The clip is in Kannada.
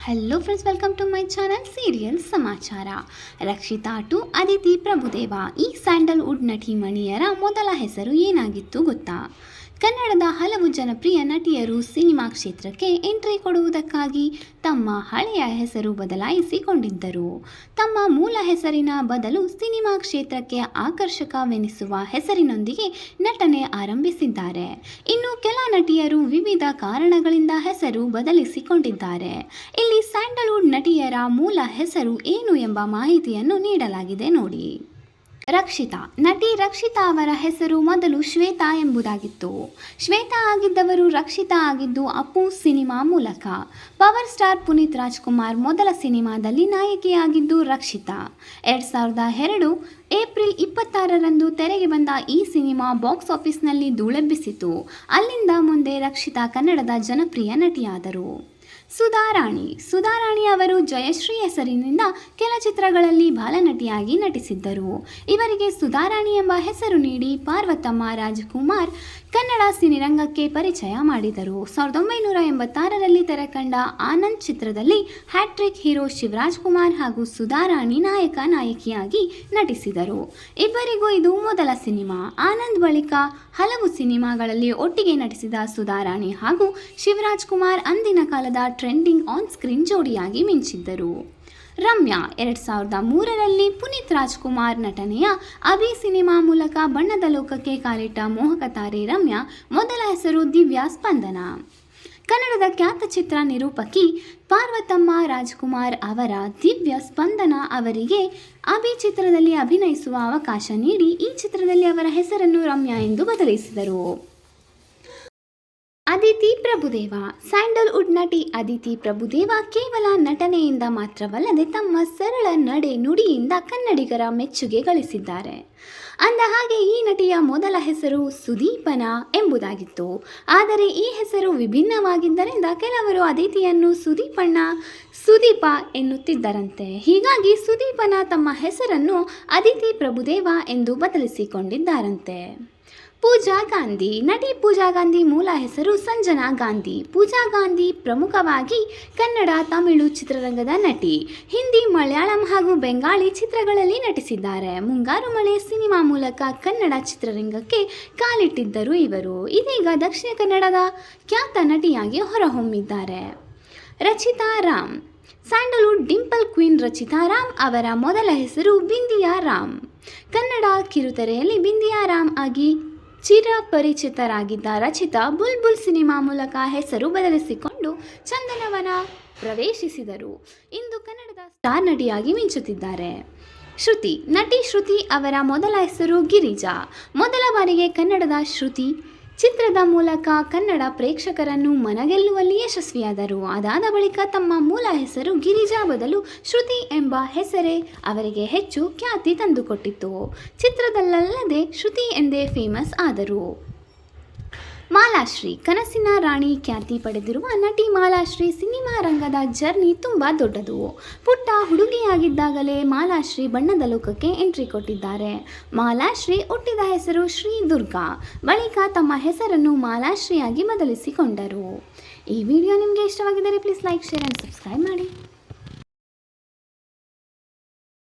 Hello friends welcome to my channel serial ಸಮಾಚಾರ ರಕ್ಷಿತಾ ಟು ಅದಿತಿ ಪ್ರಭುದೇವ ಈ ಸ್ಯಾಂಡಲ್ವುಡ್ ನಟಿ ಮಣಿಯರ ಮೊದಲ ಹೆಸರು ಏನಾಗಿತ್ತು ಗೊತ್ತಾ? ಕನ್ನಡದ ಹಲವು ಜನಪ್ರಿಯ ನಟಿಯರು ಸಿನಿಮಾ ಕ್ಷೇತ್ರಕ್ಕೆ ಎಂಟ್ರಿ ಕೊಡುವುದಕ್ಕಾಗಿ ತಮ್ಮ ಹಳೆಯ ಹೆಸರು ಬದಲಾಯಿಸಿಕೊಂಡಿದ್ದರು. ತಮ್ಮ ಮೂಲ ಹೆಸರಿನ ಬದಲು ಸಿನಿಮಾ ಕ್ಷೇತ್ರಕ್ಕೆ ಆಕರ್ಷಕವೆನಿಸುವ ಹೆಸರಿನೊಂದಿಗೆ ನಟನೆ ಆರಂಭಿಸಿದ್ದಾರೆ. ಇನ್ನು ಕೆಲ ನಟಿಯರು ವಿವಿಧ ಕಾರಣಗಳಿಂದ ಹೆಸರು ಬದಲಿಸಿಕೊಂಡಿದ್ದಾರೆ. ಇಲ್ಲಿ ಸ್ಯಾಂಡಲ್ವುಡ್ ನಟಿಯರ ಮೂಲ ಹೆಸರು ಏನು ಎಂಬ ಮಾಹಿತಿಯನ್ನು ನೀಡಲಾಗಿದೆ ನೋಡಿ. ರಕ್ಷಿತಾ. ನಟಿ ರಕ್ಷಿತಾ ಅವರ ಹೆಸರು ಮೊದಲು ಶ್ವೇತಾ ಎಂಬುದಾಗಿತ್ತು. ಶ್ವೇತಾ ಆಗಿದ್ದವರು ರಕ್ಷಿತಾ ಆಗಿದ್ದು ಅಪ್ಪು ಸಿನಿಮಾ ಮೂಲಕ. ಪವರ್ ಸ್ಟಾರ್ ಪುನೀತ್ ರಾಜ್ಕುಮಾರ್ ಮೊದಲ ಸಿನಿಮಾದಲ್ಲಿ ನಾಯಕಿಯಾಗಿದ್ದು ರಕ್ಷಿತಾ. ಎರಡು ಸಾವಿರದ ಎರಡು ಏಪ್ರಿಲ್ ಇಪ್ಪತ್ತಾರರಂದು ತೆರೆಗೆ ಬಂದ ಈ ಸಿನಿಮಾ ಬಾಕ್ಸ್ ಆಫೀಸ್ನಲ್ಲಿ ಧೂಳೆಬ್ಬಿಸಿತು ಅಲ್ಲಿಂದ ಮುಂದೆ ರಕ್ಷಿತಾ ಕನ್ನಡದ ಜನಪ್ರಿಯ ನಟಿಯಾದರು. ಸುಧಾರಾಣಿ. ಸುಧಾರಾಣಿ ಅವರು ಜಯಶ್ರೀ ಹೆಸರಿನಿಂದ ಕೆಲ ಚಿತ್ರಗಳಲ್ಲಿ ಬಾಲನಟಿಯಾಗಿ ನಟಿಸಿದ್ದರು. ಇವರಿಗೆ ಸುಧಾರಾಣಿ ಎಂಬ ಹೆಸರು ನೀಡಿ ಪಾರ್ವತಮ್ಮ ರಾಜ್ಕುಮಾರ್ ಕನ್ನಡ ಸಿನಿರಂಗಕ್ಕೆ ಪರಿಚಯ ಮಾಡಿದರು. ಸಾವಿರದ ಒಂಬೈನೂರ ಎಂಬತ್ತಾರರಲ್ಲಿ ತೆರೆಕಂಡ ಆನಂದ್ ಚಿತ್ರದಲ್ಲಿ ಹ್ಯಾಟ್ರಿಕ್ ಹೀರೋ ಶಿವರಾಜ್ ಕುಮಾರ್ ಹಾಗೂ ಸುಧಾರಾಣಿ ನಾಯಕ ನಾಯಕಿಯಾಗಿ ನಟಿಸಿದರು. ಇಬ್ಬರಿಗೂ ಇದು ಮೊದಲ ಸಿನಿಮಾ. ಆನಂದ್ ಬಳಿಕ ಹಲವು ಸಿನಿಮಾಗಳಲ್ಲಿ ಒಟ್ಟಿಗೆ ನಟಿಸಿದ ಸುಧಾರಾಣಿ ಹಾಗೂ ಶಿವರಾಜ್ ಕುಮಾರ್ ಅಂದಿನ ಕಾಲದ ಟ್ರೆಂಡಿಂಗ್ ಆನ್ ಸ್ಕ್ರೀನ್ ಜೋಡಿಯಾಗಿ ಮಿಂಚಿದ್ದರು. ರಮ್ಯಾ ಎರಡು ಸಾವಿರದ ಮೂರರಲ್ಲಿ ಪುನೀತ್ ರಾಜ್ಕುಮಾರ್ ನಟನೆಯ ಅಭಿ ಸಿನಿಮಾ ಮೂಲಕ ಬಣ್ಣದ ಲೋಕಕ್ಕೆ ಕಾಲಿಟ್ಟ ಮೋಹಕ ತಾರೆ ರಮ್ಯಾ ಮೊದಲ ಹೆಸರು ದಿವ್ಯಾ ಸ್ಪಂದನ. ಕನ್ನಡದ ಖ್ಯಾತ ಚಿತ್ರ ನಿರೂಪಕಿ ಪಾರ್ವತಮ್ಮ ರಾಜ್ಕುಮಾರ್ ಅವರ ದಿವ್ಯ ಸ್ಪಂದನ ಅವರಿಗೆ ಅಭಿ ಚಿತ್ರದಲ್ಲಿ ಅಭಿನಯಿಸುವ ಅವಕಾಶ ನೀಡಿ ಈ ಚಿತ್ರದಲ್ಲಿ ಅವರ ಹೆಸರನ್ನು ರಮ್ಯಾ ಎಂದು ಬದಲಿಸಿದರು. ಅದಿತಿ ಪ್ರಭುದೇವ. ಸ್ಯಾಂಡಲ್ವುಡ್ ನಟಿ ಅದಿತಿ ಪ್ರಭುದೇವ ಕೇವಲ ನಟನೆಯಿಂದ ಮಾತ್ರವಲ್ಲದೆ ತಮ್ಮ ಸರಳ ನಡೆ ನುಡಿಯಿಂದ ಕನ್ನಡಿಗರ ಮೆಚ್ಚುಗೆ ಗಳಿಸಿದ್ದಾರೆ. ಅಂದ ಹಾಗೆ ಈ ನಟಿಯ ಮೊದಲ ಹೆಸರು ಸುದೀಪನ ಎಂಬುದಾಗಿತ್ತು. ಆದರೆ ಈ ಹೆಸರು ವಿಭಿನ್ನವಾಗಿದ್ದರಿಂದ ಕೆಲವರು ಅದಿತಿಯನ್ನು ಸುದೀಪಣ್ಣ, ಸುದೀಪ ಎನ್ನುತ್ತಿದ್ದರಂತೆ. ಹೀಗಾಗಿ ಸುದೀಪನ ತಮ್ಮ ಹೆಸರನ್ನು ಅದಿತಿ ಪ್ರಭುದೇವ ಎಂದು ಬದಲಿಸಿಕೊಂಡಿದ್ದಾರಂತೆ. ಪೂಜಾ ಗಾಂಧಿ. ನಟಿ ಪೂಜಾ ಗಾಂಧಿ ಮೂಲ ಹೆಸರು ಸಂಜನಾ ಗಾಂಧಿ. ಪೂಜಾ ಗಾಂಧಿ ಪ್ರಮುಖವಾಗಿ ಕನ್ನಡ, ತಮಿಳು ಚಿತ್ರರಂಗದ ನಟಿ. ಹಿಂದಿ, ಮಲಯಾಳಂ ಹಾಗೂ ಬೆಂಗಾಳಿ ಚಿತ್ರಗಳಲ್ಲಿ ನಟಿಸಿದ್ದಾರೆ. ಮುಂಗಾರು ಮಳೆ ಸಿನಿಮಾ ಮೂಲಕ ಕನ್ನಡ ಚಿತ್ರರಂಗಕ್ಕೆ ಕಾಲಿಟ್ಟಿದ್ದರು ಇವರು. ಇದೀಗ ದಕ್ಷಿಣ ಕನ್ನಡದ ಖ್ಯಾತ ನಟಿಯಾಗಿ ಹೊರಹೊಮ್ಮಿದ್ದಾರೆ. Rachita Ram. Sandalwood dimple queen Rachita Ram ಅವರ ಮೊದಲ ಹೆಸರು ಬಿಂದಿಯಾ ರಾಮ್. ಕನ್ನಡ ಕಿರುತೆರೆಯಲ್ಲಿ ಬಿಂದಿಯಾ ರಾಮ್ ಆಗಿ ಚಿರಪರಿಚಿತರಾಗಿದ್ದ ರಚಿತಾ ಬುಲ್ಬುಲ್ ಸಿನಿಮಾ ಮೂಲಕ ಹೆಸರು ಬದಲಿಸಿಕೊಂಡು ಚಂದನವನ ಪ್ರವೇಶಿಸಿದರು. ಇಂದು ಕನ್ನಡದ ಸ್ಟಾರ್ ನಟಿಯಾಗಿ ಮಿಂಚುತ್ತಿದ್ದಾರೆ. ಶ್ರುತಿ, ನಟಿ ಶ್ರುತಿ ಅವರ ಮೊದಲ ಹೆಸರು ಗಿರಿಜಾ. ಮೊದಲ ಬಾರಿಗೆ ಕನ್ನಡದ ಶ್ರುತಿ ಚಿತ್ರದ ಮೂಲಕ ಕನ್ನಡ ಪ್ರೇಕ್ಷಕರನ್ನು ಮನಗೆಲ್ಲುವಲ್ಲಿ ಯಶಸ್ವಿಯಾದರು. ಅದಾದ ಬಳಿಕ ತಮ್ಮ ಮೂಲ ಹೆಸರು ಗಿರಿಜಾ ಬದಲು ಶ್ರುತಿ ಎಂಬ ಹೆಸರೇ ಅವರಿಗೆ ಹೆಚ್ಚು ಖ್ಯಾತಿ ತಂದುಕೊಟ್ಟಿತ್ತು. ಚಿತ್ರದಲ್ಲಲ್ಲದೆ ಶ್ರುತಿ ಎಂದೇ ಫೇಮಸ್ ಆದರು. ಮಾಲಾಶ್ರೀ, ಕನಸಿನ ರಾಣಿ ಖ್ಯಾತಿ ಪಡೆದಿರುವ ನಟಿ ಮಾಲಾಶ್ರೀ ಸಿನಿಮಾ ರಂಗದ ಜರ್ನಿ ತುಂಬ ದೊಡ್ಡದು. ಪುಟ್ಟ ಹುಡುಗಿಯಾಗಿದ್ದಾಗಲೇ ಮಾಲಾಶ್ರೀ ಬಣ್ಣದ ಲೋಕಕ್ಕೆ ಎಂಟ್ರಿ ಕೊಟ್ಟಿದ್ದಾರೆ. ಮಾಲಾಶ್ರೀ ಹುಟ್ಟಿದ ಹೆಸರು ಶ್ರೀ ದುರ್ಗಾ ಬಳಿಕ ತಮ್ಮ ಹೆಸರನ್ನು ಮಾಲಾಶ್ರೀಯಾಗಿ ಬದಲಿಸಿಕೊಂಡರು. ಈ ವಿಡಿಯೋ ನಿಮಗೆ ಇಷ್ಟವಾಗಿದ್ದರೆ please like share and subscribe ಮಾಡಿ.